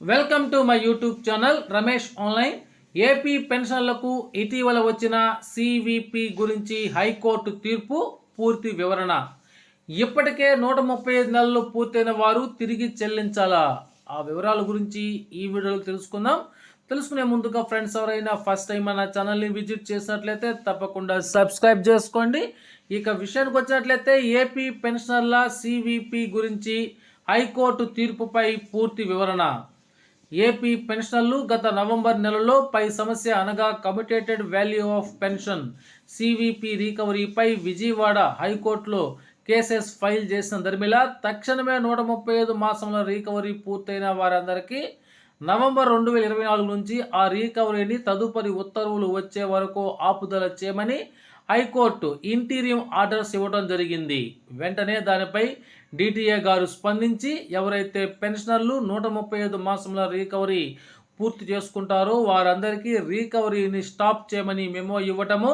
Welcome to my YouTube channel Ramesh online AP పెన్షన్లకు ఇటీవల వచ్చిన సివిపి గురించి హైకోర్టు తీర్పు పూర్తి వివరణ. ఇప్పటికే నూట ముప్పై ఐదు నెలలు పూర్తయిన వారు తిరిగి చెల్లించాలా? ఆ వివరాల గురించి ఈ వీడియోలో తెలుసుకుందాం. తెలుసుకునే ముందుగా ఫ్రెండ్స్ ఎవరైనా ఫస్ట్ టైం మన ఛానల్ని విజిట్ చేసినట్లయితే తప్పకుండా సబ్స్క్రైబ్ చేసుకోండి. ఇక విషయానికి వచ్చినట్లయితే ఏపీ పెన్షనర్ల సివిపి గురించి హైకోర్టు తీర్పుపై పూర్తి వివరణ. ఏపీ పెన్షనర్లు గత నవంబర్ నెలలో పై సమస్య అనగా committed value of pension CVP రికవరీపై Vijayawada హైకోర్టులో కేసెస్ ఫైల్ చేసిన దర్మిలా తక్షణమే నూట ముప్పై ఐదు మాసంలో రికవరీ పూర్తయిన వారందరికీ నవంబర్ రెండు వేల ఇరవై నాలుగు నుంచి ఆ రికవరీని తదుపరి ఉత్తర్వులు వచ్చే వరకు ఆపుదల చేయమని హైకోర్టు ఇంటీరియం ఆర్డర్స్ ఇవ్వడం జరిగింది. వెంటనే దానిపై డిటిఏ గారు స్పందించి ఎవరైతే పెన్షనర్లు నూట ముప్పై ఐదు మాసంలో రికవరీ పూర్తి చేసుకుంటారో వారందరికీ రీకవరీని స్టాప్ చేయమని మెమో ఇవ్వటము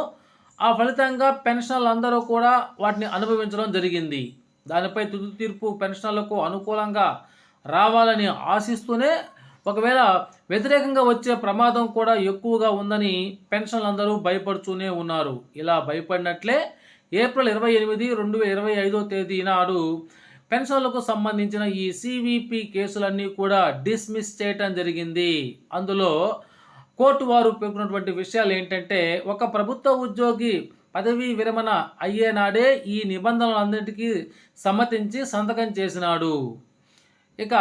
ఆ ఫలితంగా పెన్షనర్లు అందరూ కూడా వాటిని అనుభవించడం జరిగింది. దానిపై తుది తీర్పు పెన్షనర్లకు అనుకూలంగా రావాలని ఆశిస్తూనే ఒకవేళ వ్యతిరేకంగా వచ్చే ప్రమాదం కూడా ఎక్కువగా ఉందని పెన్షన్లు అందరూ భయపడుతూనే ఉన్నారు. ఇలా భయపడినట్లే ఏప్రిల్ ఇరవై ఎనిమిది రెండు వేల ఇరవై ఐదో తేదీ నాడు పెన్షన్లకు సంబంధించిన ఈ సివిపి కేసులన్నీ కూడా డిస్మిస్ చేయటం జరిగింది. అందులో కోర్టు వారు పేర్కొన్నటువంటి విషయాలు ఏంటంటే ఒక ప్రభుత్వ ఉద్యోగి పదవీ విరమణ అయ్యే నాడే ఈ నిబంధనలన్నింటికీ సమ్మతించి సంతకం చేసినాడు. ఇక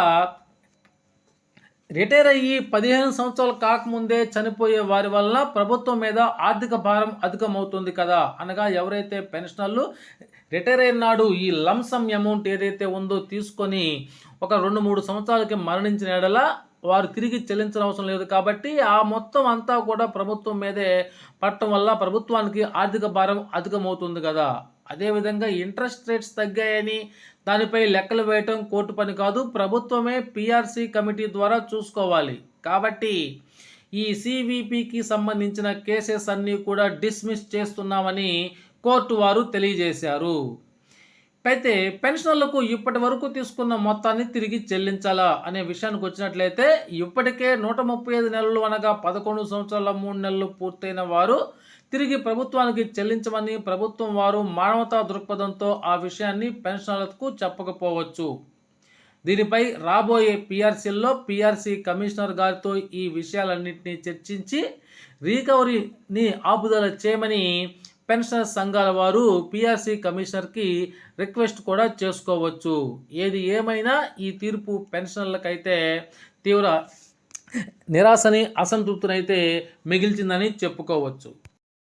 రిటైర్ అయ్యి పదిహేను సంవత్సరాలు కాకముందే చనిపోయే వారి వలన ప్రభుత్వం మీద ఆర్థిక భారం అధికమవుతుంది కదా అనగా ఎవరైతే పెన్షనర్లు రిటైర్ అయినాడు ఈ లంసమ్ అమౌంట్ ఏదైతే ఉందో తీసుకొని ఒక రెండు మూడు సంవత్సరాలకి మరణించిన ఎడల వారు తిరిగి చెల్లించిన అవసరం లేదు కాబట్టి ఆ మొత్తం అంతా కూడా ప్రభుత్వం మీదే పట్టడం వల్ల ప్రభుత్వానికి ఆర్థిక భారం అధికమవుతుంది కదా. అదేవిధంగా ఇంట్రెస్ట్ రేట్స్ తగ్గాయని దానిపై లెక్కలు వేయటం కోర్టు పని కాదు ప్రభుత్వమే పిఆర్సీ కమిటీ ద్వారా చూసుకోవాలి. కాబట్టి ఈ సివిపికి సంబంధించిన కేసెస్ అన్నీ కూడా డిస్మిస్ చేస్తున్నామని కోర్టు వారు తెలియజేశారు. అయితే పెన్షనర్లకు ఇప్పటి వరకు తీసుకున్న మొత్తాన్ని తిరిగి చెల్లించాలా అనే విషయానికి వచ్చినట్లయితే ఇప్పటికే నూట ముప్పై ఐదు నెలలు అనగా పదకొండు సంవత్సరాల మూడు నెలలు పూర్తయిన వారు తిరిగి ప్రభుత్వానికి చెల్లించమని ప్రభుత్వం వారు మానవతా దృక్పథంతో ఆ విషయాన్ని పెన్షనర్లకు చెప్పకపోవచ్చు. దీనిపై రాబోయే పీఆర్సీల్లో పీఆర్సీ కమిషనర్ గారితో ఈ విషయాలన్నింటినీ చర్చించి రీకవరీని ఆపుదల చేయమని పెన్షనర్ సంఘాల వారు పిఆర్సీ కమిషనర్కి రిక్వెస్ట్ కూడా చేసుకోవచ్చు. ఏది ఏమైనా ఈ తీర్పు పెన్షనర్లకైతే తీవ్ర నిరాశని అసంతృప్తినైతే మిగిల్చిందని చెప్పుకోవచ్చు.